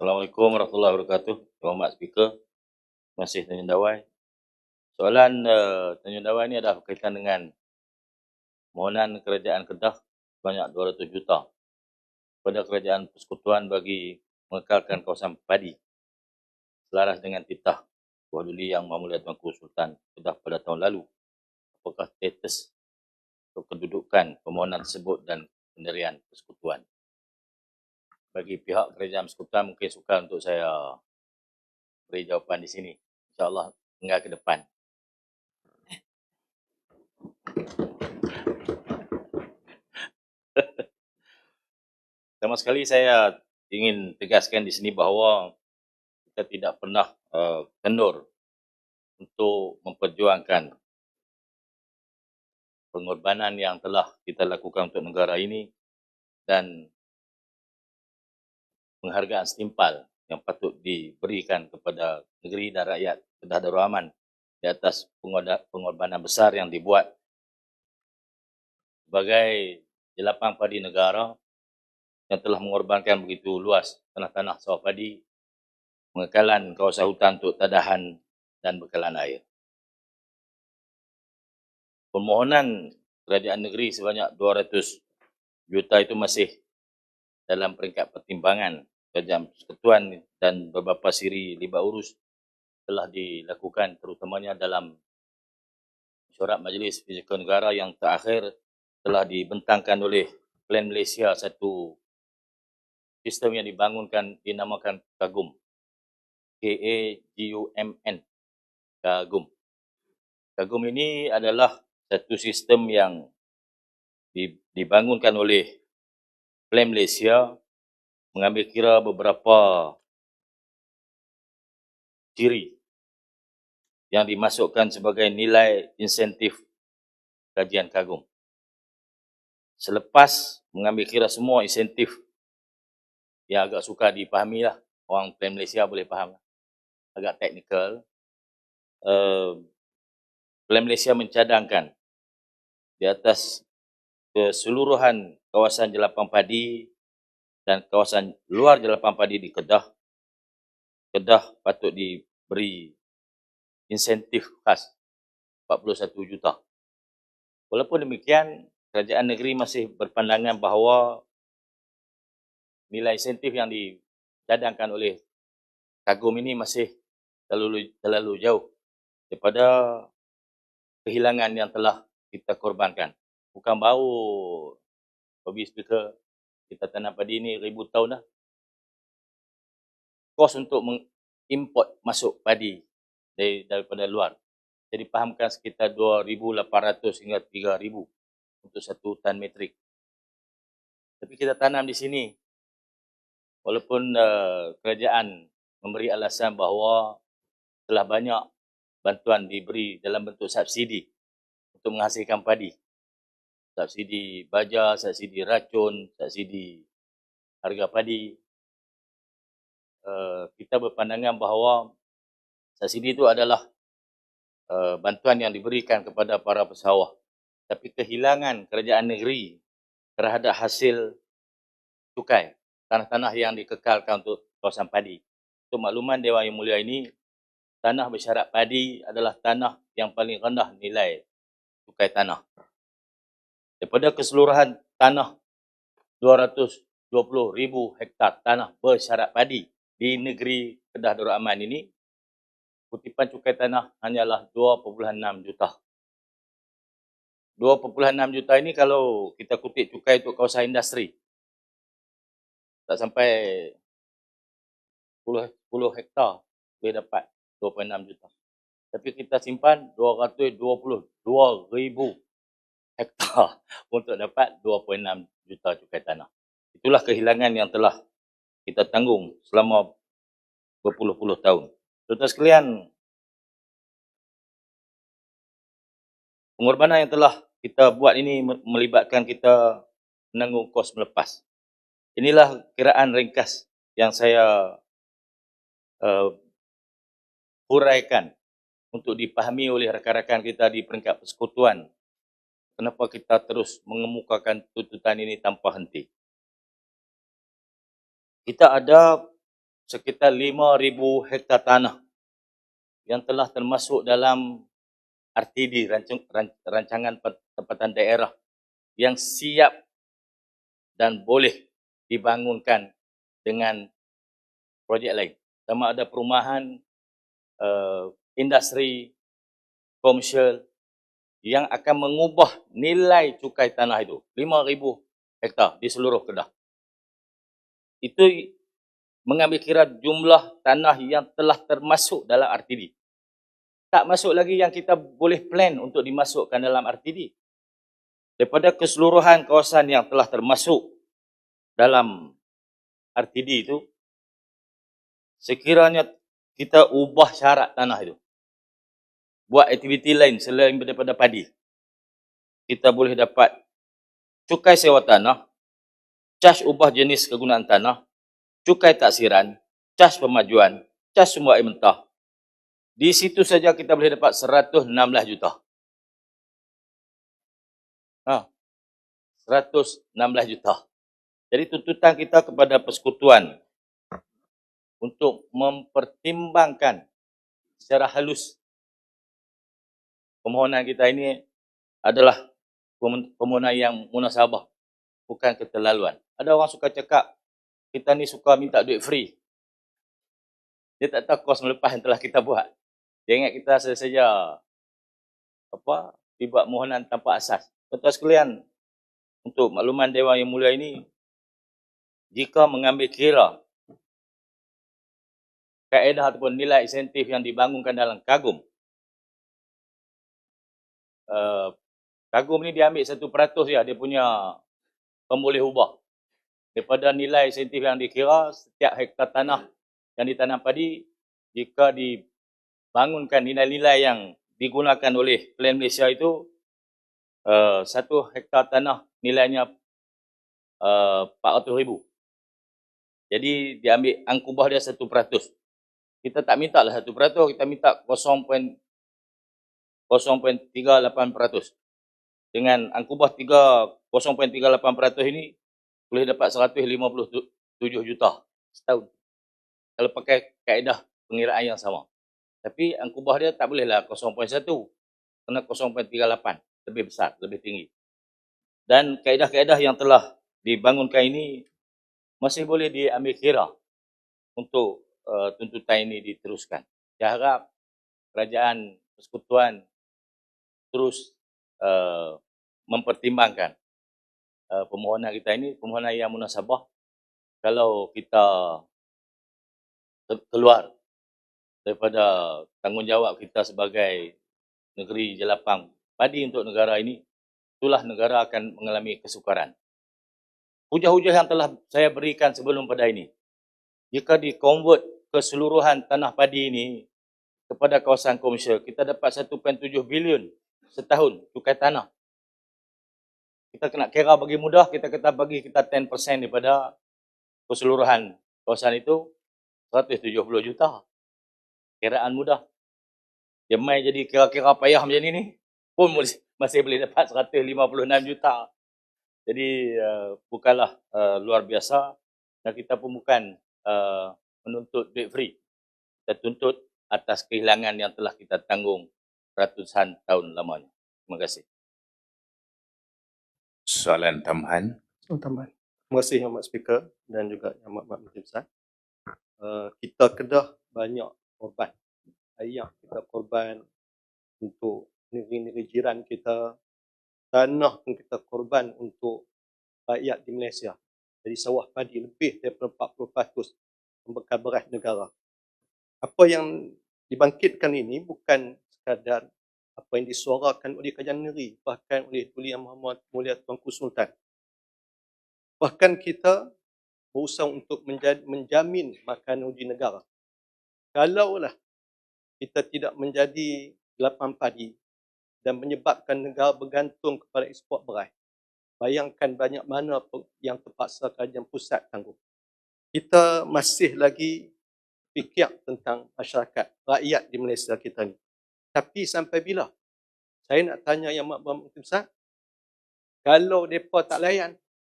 Assalamualaikum warahmatullahi wabarakatuh. Tuan Mak Speaker, terima kasih Tanjung Dawai. Soalan uh, Tanjung Dawai ini adalah berkaitan dengan mohonan kerajaan Kedah sebanyak 200 juta kepada kerajaan persekutuan bagi mengekalkan kawasan padi selaras dengan titah Tuan Duli Yang Mahmulia Tuanku Sultan Kedah pada tahun lalu. Apakah status untuk kedudukan permohonan tersebut dan pendirian persekutuan? Bagi pihak kerajaan persekutuan mungkin suka untuk saya beri jawapan di sini. InsyaAllah hingga ke depan. Pertama sekali saya ingin tegaskan di sini bahawa kita tidak pernah uh, kendur untuk memperjuangkan pengorbanan yang telah kita lakukan untuk negara ini dan penghargaan setimpal yang patut diberikan kepada negeri dan rakyat Kedah Darul Aman di atas pengorbanan besar yang dibuat sebagai jelapang padi negara yang telah mengorbankan begitu luas tanah-tanah sawah padi, pengekalan kawasan hutan untuk tadahan dan bekalan air. Permohonan kerajaan negeri sebanyak 200 juta itu masih dalam peringkat pertimbangan kerajaan persekutuan dan beberapa siri libat urus telah dilakukan terutamanya dalam mesyuarat Majlis Fizikal Negara yang terakhir telah dibentangkan oleh Plan Malaysia satu sistem yang dibangunkan dinamakan Kagum. K-A-G-U-M-N. Kagum. Kagum ini adalah satu sistem yang dibangunkan oleh Plan Malaysia mengambil kira beberapa ciri yang dimasukkan sebagai nilai insentif kajian kagum. Selepas mengambil kira semua insentif yang agak suka dipahami lah, orang plan Malaysia boleh faham, agak teknikal, uh, plan Malaysia mencadangkan di atas keseluruhan kawasan jelapang padi dan kawasan luar jelapang padi di Kedah, Kedah patut diberi insentif khas 41 juta. Walaupun demikian, kerajaan negeri masih berpandangan bahawa nilai insentif yang dicadangkan oleh kagum ini masih terlalu, terlalu jauh daripada kehilangan yang telah kita korbankan. Bukan baru Bobby Speaker kita tanam padi ini ribu tahun dah. Kos untuk mengimport masuk padi dari, daripada luar. Jadi fahamkan sekitar 2,800 hingga 3,000 untuk satu tan metrik. Tapi kita tanam di sini, walaupun uh, kerajaan memberi alasan bahawa telah banyak bantuan diberi dalam bentuk subsidi untuk menghasilkan padi. Subsidi baja, subsidi racun, subsidi harga padi. Uh, kita berpandangan bahawa subsidi itu adalah uh, bantuan yang diberikan kepada para pesawah tapi kehilangan kerajaan negeri terhadap hasil cukai tanah-tanah yang dikekalkan untuk kawasan padi. Untuk makluman Dewan Yang Mulia ini, tanah bersyarat padi adalah tanah yang paling rendah nilai cukai tanah. Daripada keseluruhan tanah 220 ribu hektar tanah bersyarat padi di negeri Kedah Darul Aman ini, kutipan cukai tanah hanyalah 2.6 juta 2.6 juta ini kalau kita kutip cukai untuk kawasan industri. Tak sampai 10, 10 hektar boleh dapat 2.6 juta. Tapi kita simpan 222 ribu hektar untuk dapat 2.6 juta cukai tanah. Itulah kehilangan yang telah kita tanggung selama berpuluh-puluh tahun. Tuan-tuan sekalian, pengorbanan yang telah kita buat ini melibatkan kita menanggung kos melepas. Inilah kiraan ringkas yang saya uh, huraikan untuk dipahami oleh rakan-rakan kita di peringkat persekutuan. Kenapa kita terus mengemukakan tuntutan ini tanpa henti. Kita ada sekitar 5,000 hektar tanah yang telah termasuk dalam RTD, rancang, rancangan tempatan daerah yang siap dan boleh dibangunkan dengan projek lain. Sama ada perumahan, uh, industri, komersial yang akan mengubah nilai cukai tanah itu. 5,000 hektar di seluruh Kedah. Itu mengambil kira jumlah tanah yang telah termasuk dalam RTD. Tak masuk lagi yang kita boleh plan untuk dimasukkan dalam RTD. Daripada keseluruhan kawasan yang telah termasuk dalam RTD itu, sekiranya kita ubah syarat tanah itu, buat aktiviti lain selain daripada padi, kita boleh dapat cukai sewa tanah, cas ubah jenis kegunaan tanah, cukai taksiran, cas pemajuan, cas sumber air mentah, di situ saja kita boleh dapat 116 juta. Ha. 116 juta. Jadi tuntutan kita kepada persekutuan untuk mempertimbangkan secara halus permohonan kita ini adalah permohonan yang munasabah, bukan keterlaluan. Ada orang suka cakap, kita ni suka minta duit free. Dia tak tahu kos melepas yang telah kita buat. Dia ingat kita saja apa tiba mohonan tanpa asas. Tuan sekalian, untuk makluman Dewan Yang Mulia ini, jika mengambil kira kaedah ataupun nilai insentif yang dibangunkan dalam kagum, uh, kagum ni diambil satu peratus ya, dia punya pemboleh ubah. Daripada nilai insentif yang dikira, setiap hektar tanah yang ditanam padi, jika di bangunkan nilai-nilai yang digunakan oleh Plan Malaysia itu uh, satu hektar tanah nilainya uh, 400 ribu. Jadi dia ambil angkubah dia satu peratus. Kita tak minta lah satu peratus, kita minta 0.38 peratus. Dengan angkubah 0.38 peratus ini boleh dapat 157 juta setahun. Kalau pakai kaedah pengiraan yang sama. Tapi angkubah dia tak bolehlah 0.1. Kena 0.38. Lebih besar, lebih tinggi. Dan kaedah-kaedah yang telah dibangunkan ini masih boleh diambil kira untuk uh, tuntutan ini diteruskan. Saya harap kerajaan persekutuan terus uh, mempertimbangkan uh, permohonan kita ini, permohonan yang munasabah. Kalau kita keluar daripada tanggungjawab kita sebagai negeri jelapang padi untuk negara ini, itulah negara akan mengalami kesukaran. Hujah-hujah yang telah saya berikan sebelum pada ini, jika dikonvert keseluruhan tanah padi ini kepada kawasan komersial, kita dapat 1.7 bilion setahun cukai tanah. Kita kena kira bagi mudah, kita kata bagi kita 10% daripada keseluruhan kawasan itu, 170 juta kiraan mudah. Dia main jadi kira-kira payah macam ni ni pun masih boleh dapat 156 juta. Jadi uh, bukanlah uh, luar biasa dan kita pun bukan uh, menuntut duit free. Kita tuntut atas kehilangan yang telah kita tanggung ratusan tahun lamanya. Terima kasih. Soalan tambahan. Oh, tambahan. Terima kasih Yang Speaker dan juga Yang Amat Menteri Besar. Uh, kita kedah banyak korban. Ayah kita korban untuk negeri-negeri jiran kita. Tanah pun kita korban untuk rakyat di Malaysia. Jadi sawah padi lebih daripada 40% membekal beras negara. Apa yang dibangkitkan ini bukan sekadar apa yang disuarakan oleh kajian negeri, bahkan oleh Tulian Muhammad Mulia Tuanku Sultan. Bahkan kita berusaha untuk menjamin makanan uji negara kalaulah kita tidak menjadi lapan padi dan menyebabkan negara bergantung kepada ekspor beras, bayangkan banyak mana yang terpaksa kajian pusat tanggung. Kita masih lagi fikir tentang masyarakat, rakyat di Malaysia kita ni. Tapi sampai bila? Saya nak tanya yang Mak Bapak Menteri Besar, kalau mereka tak layan,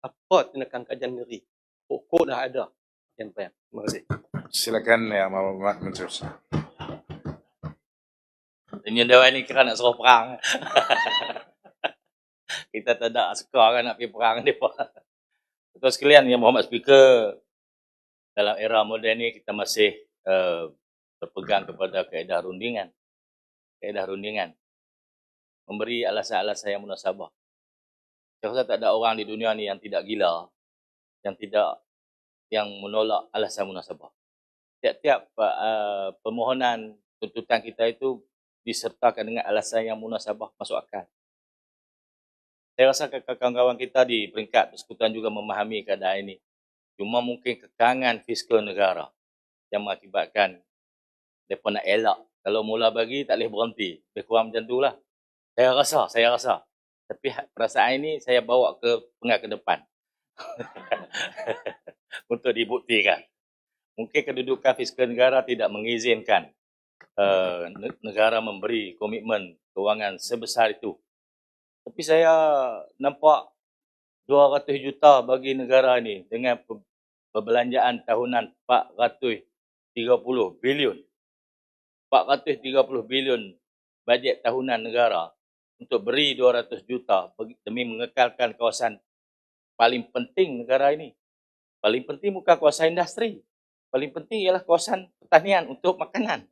apa tindakan kajian negeri? Pokok dah ada. Yang Terima kasih. Silakan ya Muhammad Menteri. Ini dewan ni kira nak suruh perang. kita tak ada suka kan nak pergi perang pun. Betul sekalian yang Muhammad Speaker dalam era moden ni kita masih uh, berpegang kepada kaedah rundingan. Kaedah rundingan. Memberi alasan-alasan yang munasabah. Saya rasa tak ada orang di dunia ni yang tidak gila. Yang tidak yang menolak alasan munasabah. Tiap-tiap uh, permohonan tuntutan kita itu disertakan dengan alasan yang munasabah masuk akal. Saya rasa kawan-kawan kita di peringkat persekutuan juga memahami keadaan ini. Cuma mungkin kekangan fiskal negara yang mengakibatkan mereka nak elak. Kalau mula bagi, tak boleh berhenti. Lebih kurang macam itulah. Saya rasa, saya rasa. Tapi perasaan ini saya bawa ke pengat ke depan. Untuk dibuktikan. Mungkin kedudukan fiskal negara tidak mengizinkan uh, negara memberi komitmen kewangan sebesar itu. Tapi saya nampak 200 juta bagi negara ini dengan perbelanjaan tahunan 430 bilion. 430 bilion bajet tahunan negara untuk beri 200 juta demi mengekalkan kawasan paling penting negara ini. Paling penting bukan kawasan industri. Paling penting ialah kawasan pertanian untuk makanan.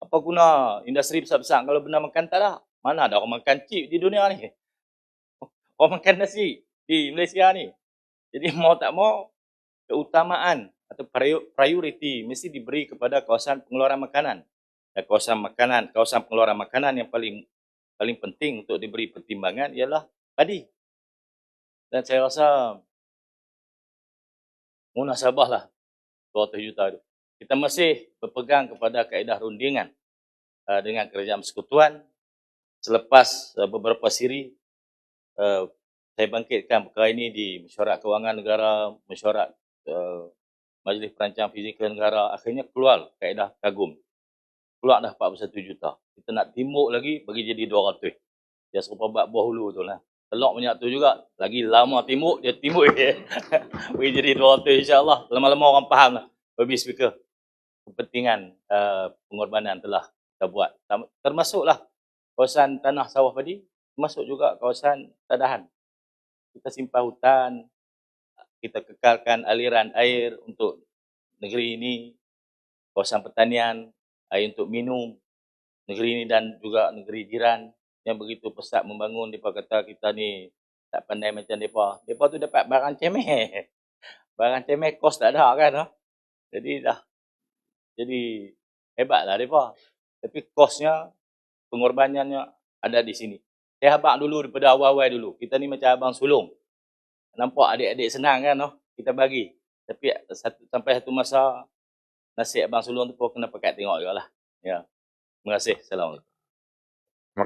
Apa guna industri besar-besar kalau benda makan tak ada? Mana ada orang makan chip di dunia ni? Orang makan nasi di Malaysia ni. Jadi mau tak mau, keutamaan atau prioriti mesti diberi kepada kawasan pengeluaran makanan. Dan kawasan makanan, kawasan pengeluaran makanan yang paling paling penting untuk diberi pertimbangan ialah padi. Dan saya rasa munasabah lah 200 juta itu. Kita masih berpegang kepada kaedah rundingan uh, dengan kerajaan persekutuan selepas uh, beberapa siri uh, saya bangkitkan perkara ini di mesyuarat kewangan negara, mesyuarat uh, majlis perancang fizikal negara, akhirnya keluar kaedah kagum. Keluar dah 41 juta. Kita nak timuk lagi, bagi jadi 200. Dia serupa buat buah hulu tu lah. Telok banyak tu juga. Lagi lama timuk, dia timuk je. bagi jadi 200 insyaAllah. Lama-lama orang faham lah. Babi speaker. Kepentingan uh, pengorbanan telah kita buat. Termasuklah kawasan tanah sawah padi, termasuk juga kawasan tadahan. Kita simpan hutan, kita kekalkan aliran air untuk negeri ini, kawasan pertanian, air untuk minum, negeri ini dan juga negeri jiran yang begitu pesat membangun, mereka kata kita ni tak pandai macam mereka. Mereka tu dapat barang cemeh. Barang cemeh kos tak ada kan. Jadi dah, jadi hebatlah mereka. Tapi kosnya, pengorbanannya ada di sini. Saya abang dulu daripada awal-awal dulu. Kita ni macam abang sulung. Nampak adik-adik senang kan? No? Kita bagi. Tapi satu, sampai satu masa, nasib abang sulung tu pun kena pakai tengok juga lah. Ya. Terima kasih. Assalamualaikum.